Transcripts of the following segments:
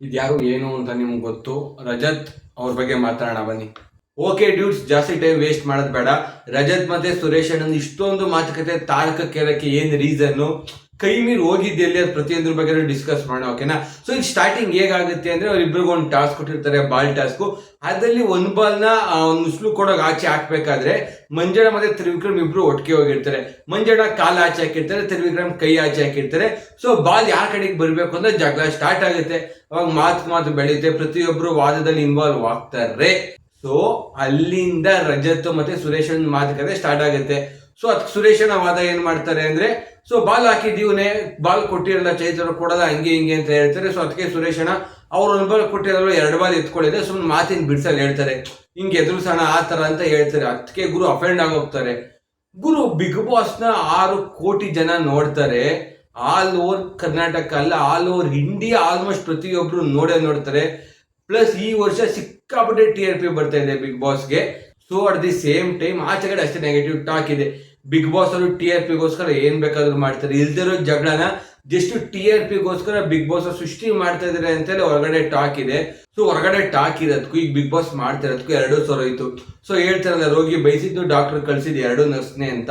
ಇದ್ಯಾರು ಏನು ಅಂತ ನಿಮ್ಗೆ ಗೊತ್ತು? ರಜತ್ ಅವ್ರ ಬಗ್ಗೆ ಮಾತಾಡೋಣ, ಬನ್ನಿ. ಓಕೆ ಡ್ಯೂಟ್ಸ್ ಜಾಸ್ತಿ ಟೈಮ್ ವೇಸ್ಟ್ ಮಾಡೋದು ಬೇಡ. ರಜತ್ ಮತ್ತೆ ಸುರೇಶ್ ಅಣ್ಣನ ಇಷ್ಟೊಂದು ಮಾತುಕತೆ ತಾರಕಕ್ಕೇರಕ್ಕೆ ಏನ್ ರೀಸನ್ನು ಕೈ ಮೀರಿ ಹೋಗಿದ್ದೆ ಅಲ್ಲಿ ಅದು ಪ್ರತಿಯೊಂದ್ರ ಬಗ್ಗೆ ಡಿಸ್ಕಸ್ ಮಾಡೋಣ ಓಕೆನಾ ಸೊ ಈಗ ಸ್ಟಾರ್ಟಿಂಗ್ ಹೇಗಾಗುತ್ತೆ ಅಂದ್ರೆ ಅವ್ರಿಬ್ರಿಗೂ ಒಂದು ಟಾಸ್ಕ್ ಕೊಟ್ಟಿರ್ತಾರೆ ಬಾಲ್ ಟಾಸ್ಕು ಅದರಲ್ಲಿ ಒಂದು ಬಾಲ್ನ ಒಂದು ಮುಸ್ಲು ಕೊಡೋಕೆ ಆಚೆ ಹಾಕ್ಬೇಕಾದ್ರೆ ಮಂಜಣ್ಣ ಮತ್ತೆ ತ್ರಿವಿಕ್ರಮ್ ಇಬ್ರು ಒಟ್ಟಿಗೆ ಹೋಗಿರ್ತಾರೆ. ಮಂಜಣ್ಣ ಕಾಲು ಆಚೆ ಹಾಕಿರ್ತಾರೆ, ತ್ರಿವಿಕ್ರಮ್ ಕೈ ಆಚೆ ಹಾಕಿರ್ತಾರೆ. ಸೊ ಬಾಲ್ ಯಾರ ಕಡೆಗೆ ಬರಬೇಕು ಅಂದ್ರೆ ಜಗಳ ಸ್ಟಾರ್ಟ್ ಆಗುತ್ತೆ. ಅವಾಗ ಮಾತು ಮಾತು ಬೆಳೆಯುತ್ತೆ, ಪ್ರತಿಯೊಬ್ರು ವಾದದಲ್ಲಿ ಇನ್ವಾಲ್ವ್ ಆಗ್ತಾರೆ. ಸೊ ಅಲ್ಲಿಂದ ರಜತ್ ಮತ್ತೆ ಸುರೇಶನ್ ಮಾತುಕತೆ ಸ್ಟಾರ್ಟ್ ಆಗುತ್ತೆ. ಸೊ ಅದಕ್ಕೆ ಸುರೇಶನ ವಾದ ಏನ್ ಮಾಡ್ತಾರೆ ಅಂದ್ರೆ ಸೊ ಬಾಲ್ ಹಾಕಿದೀವನೇ ಬಾಲ್ ಕೊಟ್ಟಿರಲ್ಲ ಚೈತ್ರ ಕೊಡಲ್ಲ, ಹಂಗೆ ಹಿಂಗೆ ಅಂತ ಹೇಳ್ತಾರೆ. ಸೊ ಅದಕ್ಕೆ ಸುರೇಶನ ಅವ್ರು ಒಂದು ಬಾಲ್ ಕೊಟ್ಟಿರಲ್ಲ ಎರಡು ಬಾಲ್ ಎತ್ಕೊಳ್ಳಿದೆ ಸುಮ್ಮನೆ ಮಾತಿನ ಬಿಡ್ಸಲ್ಲಿ ಹೇಳ್ತಾರೆ. ಹಿಂಗೆ ಎದುರಿಸೋಣ, ಆ ತರ ಅಂತ ಹೇಳ್ತಾರೆ. ಅದಕ್ಕೆ ಗುರು ಅಫೆಂಡ್ ಆಗೋಗ್ತಾರೆ ಗುರು ಬಿಗ್ ಬಾಸ್ನ ಆರು ಕೋಟಿ ಜನ ನೋಡ್ತಾರೆ. ಆಲ್ ಓವರ್ ಕರ್ನಾಟಕ ಅಲ್ಲ, ಆಲ್ ಓವರ್ ಇಂಡಿಯಾ ಆಲ್ಮೋಸ್ಟ್ ಪ್ರತಿಯೊಬ್ಬರು ನೋಡೇ ನೋಡ್ತಾರೆ. ಪ್ಲಸ್ ಈ ವರ್ಷ ಸಿಕ್ಕಾಪಟ್ಟೆ ಟಿ ಆರ್ ಪಿ ಬರ್ತಾ ಇದೆ Bigg ಬಾಸ್ಗೆ so at the same time ಆಚೆ ಕಡೆ ಅಷ್ಟೇ ನೆಗೆಟಿವ್ ಟಾಕ್ ಇದೆ. ಬಿಗ್ ಬಾಸ್ ಅವರು ಟಿ ಆರ್ ಪಿಗೋಸ್ಕರ ಏನ್ ಬೇಕಾದ್ರೂ ಮಾಡ್ತಾರೆ. ಇಲ್ದಿರೋ ಜಗಳನ ಜಸ್ಟ್ ಟಿ ಆರ್ ಪಿಗೋಸ್ಕರ ಬಿಗ್ ಬಾಸ್ ಸೃಷ್ಟಿ ಮಾಡ್ತಾ ಇದಾರೆ ಅಂತೇಳಿ ಹೊರಗಡೆ ಟಾಕ್ ಇದೆ. ಸೊ ಹೊರಗಡೆ ಟಾಕ್ ಇರೋದಕ್ಕೂ ಈಗ ಬಿಗ್ ಬಾಸ್ ಮಾಡ್ತಿರೋದಕ್ಕೂ ಎರಡು ಸಾವಿರ ಹೋಯ್ತು. ಸೊ ಹೇಳ್ತಾರಲ್ಲ, ರೋಗಿ ಬಯಸಿದ್ದು ಡಾಕ್ಟರ್ ಕಳ್ಸಿದ್ದು ಎರಡು ನರ್ಸ್ನೇ ಅಂತ.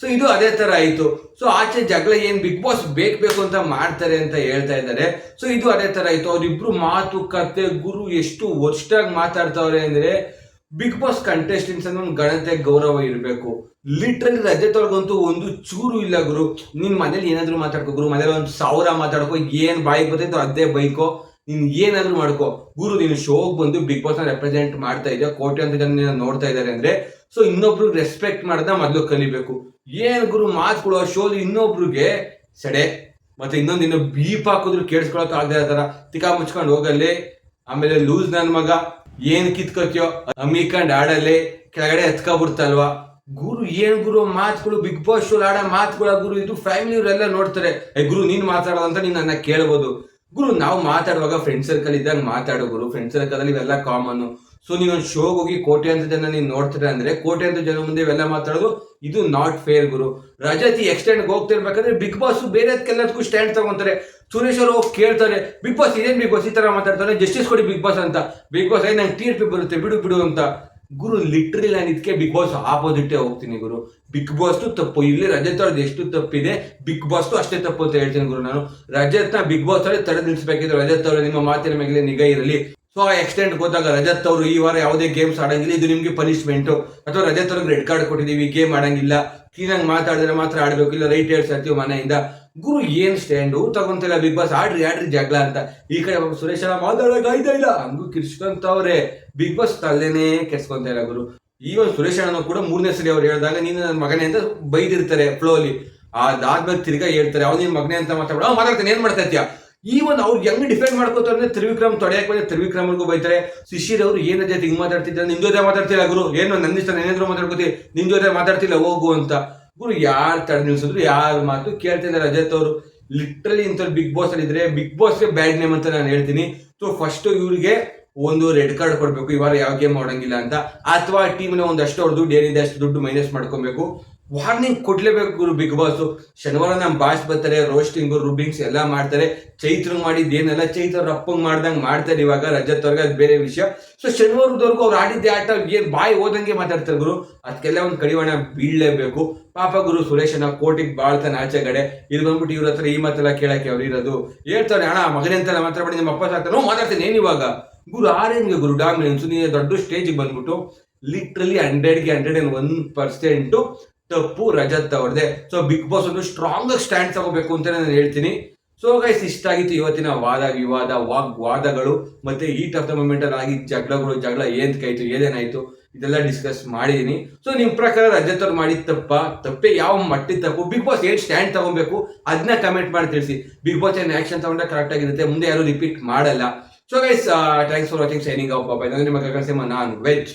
ಸೊ ಇದು ಅದೇ ತರ ಆಯ್ತು. ಸೊ ಆಚೆ ಜಗಳ ಏನ್ ಬಿಗ್ ಬಾಸ್ ಬೇಕು ಬೇಕು ಅಂತ ಮಾಡ್ತಾರೆ ಅಂತ ಹೇಳ್ತಾ ಇದ್ದಾರೆ. ಸೊ ಇದು ಅದೇ ತರ ಆಯ್ತು. ಅವ್ರಿಬ್ರು ಮಾತು, ಕತೆ, ಗುರು ಎಷ್ಟು ವರ್ಷಾಗಿ ಮಾತಾಡ್ತಾವ್ರೆ ಅಂದ್ರೆ ಬಿಗ್ ಬಾಸ್ ಕಂಟೆಸ್ಟೆಂಟ್ಸ್ ಅನ್ನೋ ಒಂದು ಗಣತೆ, ಗೌರವ ಇರಬೇಕು. ಲಿಟ್ರಲಿ ರಜೆ ಅವ್ರಿಗಂತೂ ಒಂದು ಚೂರು ಇಲ್ಲ ಗುರು. ನಿನ್ ಮನೇಲಿ ಏನಾದ್ರು ಮಾತಾಡ್ಕೋ ಗುರು. ಮನೇಲಿ ಒಂದು ಸಾವಿರ ಮಾತಾಡ್ಕೋ, ಏನ್ ಬಾಯಿಗೆ ಬರ್ತೈತೋ ಅದೇ ಬೈಕೋ. ನೀನು ಏನಾದ್ರು ಮಾಡ್ಕೋ. ಗುರು, ನೀನು ಶೋಗೆ ಬಂದು ಬಿಗ್ ಬಾಸ್ ರೆಪ್ರೆಸೆಂಟ್ ಮಾಡ್ತಾ ಇದೆಯಾ? ಅಂತ ಜನ ನೋಡ್ತಾ ಇದ್ದಾರೆ ಅಂದ್ರೆ ಸೊ ಇನ್ನೊಬ್ರು ರೆಸ್ಪೆಕ್ಟ್ ಮಾಡ್ದ ಮೊದ್ಲು ಕಲಿಬೇಕು. ಏನ್ ಗುರು ಮಾತುಗಳು ಶೋ ಇನ್ನೊಬ್ರಿಗೆ ಸಡೆ. ಮತ್ತೆ ಇನ್ನೊಂದು ಇನ್ನೊಂದು ಬೀಪ್ ಹಾಕಿದ್ರು ಕೇಳಿಸ್ಕೊಳಕ್ ಆಗದೆ ತರ ತಿಕಾ ಮುಚ್ಕೊಂಡು ಹೋಗಲ್ಲಿ. ಆಮೇಲೆ ಲೂಸ್ ನನ್ನ ಮಗ. ಏನ್ ಕಿತ್ಕೋತಿಯೋ ಅಮ್ಮಿಕಂಡ್ ಆಡಲ್ಲಿ ಕೆಳಗಡೆ ಎತ್ಕೊಬಿಡ್ತಲ್ವಾ? ಗುರು ಏನ್ ಗುರು, ಮಾತುಗಳು, ಬಿಗ್ ಬಾಸ್ ಶೋ ಆಡೋ ಮಾತುಗಳ ಗುರು, ಇದು ಫ್ಯಾಮಿಲಿ ಅವರೆಲ್ಲ ನೋಡ್ತಾರೆ. ಏ ಗುರು, ನೀನ್ ಮಾತಾಡೋದಂತ ನೀನ್ ನನ್ನ ಕೇಳ್ಬೋದು. ಗುರು, ನಾವು ಮಾತಾಡುವಾಗ ಫ್ರೆಂಡ್ ಸರ್ಕಲ್ ಇದ್ದಾಗ ಮಾತಾಡೋ ಗುರು. ಫ್ರೆಂಡ್ ಸರ್ಕಲ್ ಅಲ್ಲಿ ಇವೆಲ್ಲ ಕಾಮನ್ ಸೊ ನೀನೊಂದು ಶೋಗೆ ಹೋಗಿ ಕೋಟೆ ಅಂತ ಜನ ನೀನು ನೋಡ್ತೀರ ಅಂದ್ರೆ, ಕೋಟೆ ಅಂತ ಜನ ಮುಂದೆ ಇವೆಲ್ಲ ಮಾತಾಡೋದು, ಇದು ನಾಟ್ ಫೇರ್ ಗುರು. ರಜತಿ ಎಕ್ಸ್ಟೆಂಡ್ ಹೋಗ್ತಿರ್ಬೇಕಾದ್ರೆ ಬಿಗ್ ಬಾಸ್ ಬೇರೆದಕ್ಕೆಲ್ಲದಕ್ಕೂ ಸ್ಟ್ಯಾಂಡ್ ತಗೊಂತಾರೆ. ಸುರೇಶ್ ಅವರು ಹೋಗಿ ಕೇಳ್ತಾರೆ ಬಿಗ್ ಬಾಸ್ ಇದೇನ್ ಬಿಗ್ ಬಾಸ್ ಈ ತರ ಮಾತಾಡ್ತಾರೆ ಜಸ್ಟಿಸ್ ಕೊಡಿ ಬಿಗ್ ಬಾಸ್ ಅಂತ. ಬಿಗ್ ಬಾಸ್ ಏ ನಂಗೆ ತೀರ್ಪಿ ಬರುತ್ತೆ, ಬಿಡು ಬಿಡು ಅಂತ. ಗುರು ಲಿಟ್ರಲಿ ನಾನು ಇದಕ್ಕೆ ಬಿಗ್ ಬಾಸ್ ಆಪೋಸಿಟೇ ಹೋಗ್ತೀನಿ ಗುರು. ಬಿಗ್ ಬಾಸ್ ತಪ್ಪು, ಇಲ್ಲಿ ರಜತ್ ಅವ್ರದ್ದು ಎಷ್ಟು ತಪ್ಪಿದೆ ಬಿಗ್ ಬಾಸ್ ಅಷ್ಟೇ ತಪ್ಪು ಅಂತ ಹೇಳ್ತೀನಿ ಗುರು ನಾನು. ರಜತ್ನ ಬಿಗ್ ಬಾಸ್ ಅಲ್ಲಿ ತಡೆ ನಿಲ್ಸಬೇಕಿದ್ರೆ ರಜತ್ ಅವರೇ ನಿಮ್ಮ ಮಾತಿನ ಮೇಲೆ ನಿಗಾ ಇರಲಿ. ಸೊ ಆ ಎಕ್ಸ್ಟೆಂಟ್ ಹೋದಾಗ ರಜತ್ ಅವರು ಈ ವಾರ ಯಾವುದೇ ಗೇಮ್ಸ್ ಆಡಂಗಿಲ್ಲ. ಇದು ನಿಮಗೆ ಪನಿಷ್ಮೆಂಟು ಅಥವಾ ರಜತ್ ಅವ್ರಿಗೆ ರೆಡ್ ಕಾರ್ಡ್ ಕೊಟ್ಟಿದ್ದೀವಿ ಗೇಮ್ ಆಡಂಗಿಲ್ಲ. ಕ್ಲೀನಾಗಿ ಮಾತಾಡಿದ್ರೆ ಮಾತ್ರ ಆಡಬೇಕಿಲ್ಲ ರೈಟ್ ರೈಟ್ ಹೇಳ್ತೀವಿ ಮನೆಯಿಂದ. ಗುರು ಏನು ಸ್ಟ್ಯಾಂಡು ತಗೊಂತಿಲ್ಲ ಬಿಗ್ ಬಾಸ್ ಆಡ್ರಿ ಆಡ್ರಿ ಜಗಳ ಅಂತ. ಈ ಕಡೆ ಸುರೇಶ್ ಅಣ್ಣ ಮಾತಾಡೋಕೆ ಆಯ್ತಾ ಇಲ್ಲ. ಹಂಗೂ ಅವರೇ. ಬಿಗ್ ಬಾಸ್ ತಲೆನೇ ಕೆಸ್ಕೊಂತ ಇಲ್ಲ ಗುರು. ಈವನ್ ಸುರೇಶ್ ಅಣ್ಣನು ಕೂಡ ಮೂರನೇ ಸರಿ ಅವ್ರು ಹೇಳಿದಾಗ, ನೀನು ನನ್ನ ಮಗನೇ ಅಂತ ಬೈದಿರ್ತಾರೆ ಫ್ಲೋ ಅಲ್ಲಿ. ಅದಾದ್ಮೇಲೆ ತಿರ್ಗಾ ಹೇಳ್ತಾರೆ, ಅವ್ನು ನಿನ್ ಮಗನೇ ಅಂತ ಮಾತಾಡ್ತೀನಿ ಮಾತಾಡ್ತಾನೆ, ಏನ್ ಮಾಡ್ತಾ ಇತ್ಯಾ ಈವನ್ ಅವ್ರು ಹೆಂಗ್ ಡಿಫೆಂಡ್ ಮಾಡ್ಕೋತಾರೆ ಅಂದ್ರೆ ತ್ರಿವಿಕ್ರಮ್ ತೊಡೆಯಕ್ಕೆ ಬಂದ್ರೆ ತ್ರಿವಿಕ್ರಮ್ಗೂ ಬೈತಾರೆ. ಶಿಶಿರ್ ಅವರು ಏನ್ ಜೊತೆ ಹಿಂಗ್ ಮಾತಾಡ್ತಿದ್ದಾರೆ? ನಿನ್ ಜೊತೆ ಮಾತಾಡ್ತಿಲ್ಲ ಗುರು? ಏನು ನನ್ನ ಇಷ್ಟ ಏನಾದ್ರು ಮಾತಾಡ್ಕೋತಿ ನಿನ್ ಜೊತೆ ಮಾತಾಡ್ತಿಲ್ಲ, ಹೋಗು ಅಂತ. ಗುರು, ಯಾರು ತಡೆ ನಿಲ್ಸಿದ್ರು, ಯಾರ ಮಾತು ಕೇಳ್ತಿದ್ದಾರೆ ರಜತ್ ಅವರು ಲಿಟ್ರಲಿ ಇಂಥ ಬಿಗ್ ಬಾಸ್ ಅಲ್ಲಿ ಇದ್ರೆ, ಬಿಗ್ ಬಾಸ್ ಬ್ಯಾಡ್ ನೇಮ್ ಅಂತ ನಾನು ಹೇಳ್ತೀನಿ. ಸೊ ಫಸ್ಟ್ ಇವ್ರಿಗೆ ಒಂದು ರೆಡ್ ಕಾರ್ಡ್ ಕೊಡಬೇಕು, ಈ ವಾರ ಯಾವ ಗೇಮ್ ಆಡಂಗಿಲ್ಲ ಅಂತ. ಅಥವಾ ಟೀಮ್ನ ಒಂದಷ್ಟು ಅವ್ರದ್ದು ಏನಿದೆ ಅಷ್ಟು ದುಡ್ಡು ಮೈನಸ್ ಮಾಡ್ಕೊಬೇಕು. ವಾರ್ನಿಂಗ್ ಕೊಡ್ಲೇಬೇಕು ಗುರು ಬಿಗ್ ಬಾಸ್ ಶನಿವಾರ ನಮ್ಮ ಬಾಸ್ ಬರ್ತಾರೆ ರೋಸ್ಟಿಂಗ್ ರುಬ್ಬಿಂಗ್ಸ್ ಎಲ್ಲ ಮಾಡ್ತಾರೆ. ಚೈತ್ರ ಮಾಡಿದ್ದು ಏನೆಲ್ಲ ಚೈತ್ರ ರಪ್ಪಂಗ್ ಮಾಡ್ದಂಗ್ ಮಾಡ್ತಾರೆ ಇವಾಗ ರಜತ್ ಅವ್ರಿಗೆ, ಅದು ಬೇರೆ ವಿಷಯ. ಸೊ ಶನಿವಾರದವರೆಗೂ ಅವ್ರು ಆಡಿದ್ದೆ ಆಟ, ಏನ್ ಬಾಯಿ ಓದಂಗೆ ಮಾತಾಡ್ತಾರೆ ಗುರು. ಅದಕ್ಕೆಲ್ಲ ಒಂದು ಕಡಿವಾಣ ಬೀಳಲೇಬೇಕು. ಪಾಪ ಗುರು ಸುರೇಶನ ಕೋಟಿಗೆ ಬಾಳ್ತಾನೆ ಆಚೆಗಡೆ ಇಲ್ಲಿ ಬಂದ್ಬಿಟ್ಟು ಇವ್ರ ಹತ್ರ ಈ ಮಾತೆಲ್ಲ ಕೇಳಕ್ಕೆ ಅವ್ರು ಇರೋದು. ಹೇಳ್ತಾರೆ ಅಣ್ಣ, ಮಗನೇ ಅಂತೆಲ್ಲ ಮಾತಾಡ್ಬೇಡಿ ನಿಮ್ಮ ಅಪ್ಪ ಸಾಕ್ತಾನೆ ಮಾತಾಡ್ತೀನಿ, ಏನ್ ಇವಾಗ? ಗುರು ಆರೇನ್ಗೆ ಗುರು ಡಾಮಿನೆನ್ಸ್ ನೀನು ದೊಡ್ಡ ಸ್ಟೇಜಿಗೆ ಬಂದ್ಬಿಟ್ಟು ಲಿಟ್ರಲಿ ಹಂಡ್ರೆಡ್ಗೆ ಹಂಡ್ರೆಡ್ ಅಂಡ್ ಒನ್ ಪರ್ಸೆಂಟು ತಪ್ಪು ರಜತ್ ಅವ್ರದೇ ಸೊ ಬಿಗ್ ಬಾಸ್ ಒಂದು ಸ್ಟ್ರಾಂಗ್ ಸ್ಟ್ಯಾಂಡ್ ತಗೋಬೇಕು ಅಂತ ನಾನು ಹೇಳ್ತೀನಿ. ಸೊ ಗೈಸ್ ಇಷ್ಟ ಆಗಿತ್ತು ಇವತ್ತಿನ ವಾದ, ವಿವಾದ, ವಾಗ್, ವಾದಗಳು, ಮತ್ತೆ ಹೀಟ್ ಆಫ್ ದ ಮೂಮೆಂಟ್ ಅಲ್ಲಿ ಆಗಿದ್ದ ಜಗಳಗಳು, ಜಗಳ ಏನ್ ಕಾಯ್ತು ಏನೇನಾಯ್ತು ಇದೆಲ್ಲ ಡಿಸ್ಕಸ್ ಮಾಡಿದೀನಿ. ಸೊ ನಿಮ್ ಪ್ರಕಾರ ರಜತ್ ಅವ್ರು ಮಾಡಿದ ತಪ್ಪ, ತಪ್ಪೆ, ಯಾವ ಮಟ್ಟಿ ತಪ್ಪು? ಬಿಗ್ ಬಾಸ್ ಏನ್ ಸ್ಟ್ಯಾಂಡ್ ತಗೋಬೇಕು? ಅದನ್ನ ಕಮೆಂಟ್ ಮಾಡಿ ತಿಳಿಸಿ. ಬಿಗ್ ಬಾಸ್ ಏನ್ ಆಕ್ಷನ್ ತಗೊಂಡ್ರೆ ಕರೆಕ್ಟ್ ಆಗಿರುತ್ತೆ, ಮುಂದೆ ಯಾರು ರಿಪೀಟ್ ಮಾಡಲ್ಲ. So guys, uh, thanks for watching. Signing off. Papayangan mga kagasima ng veg.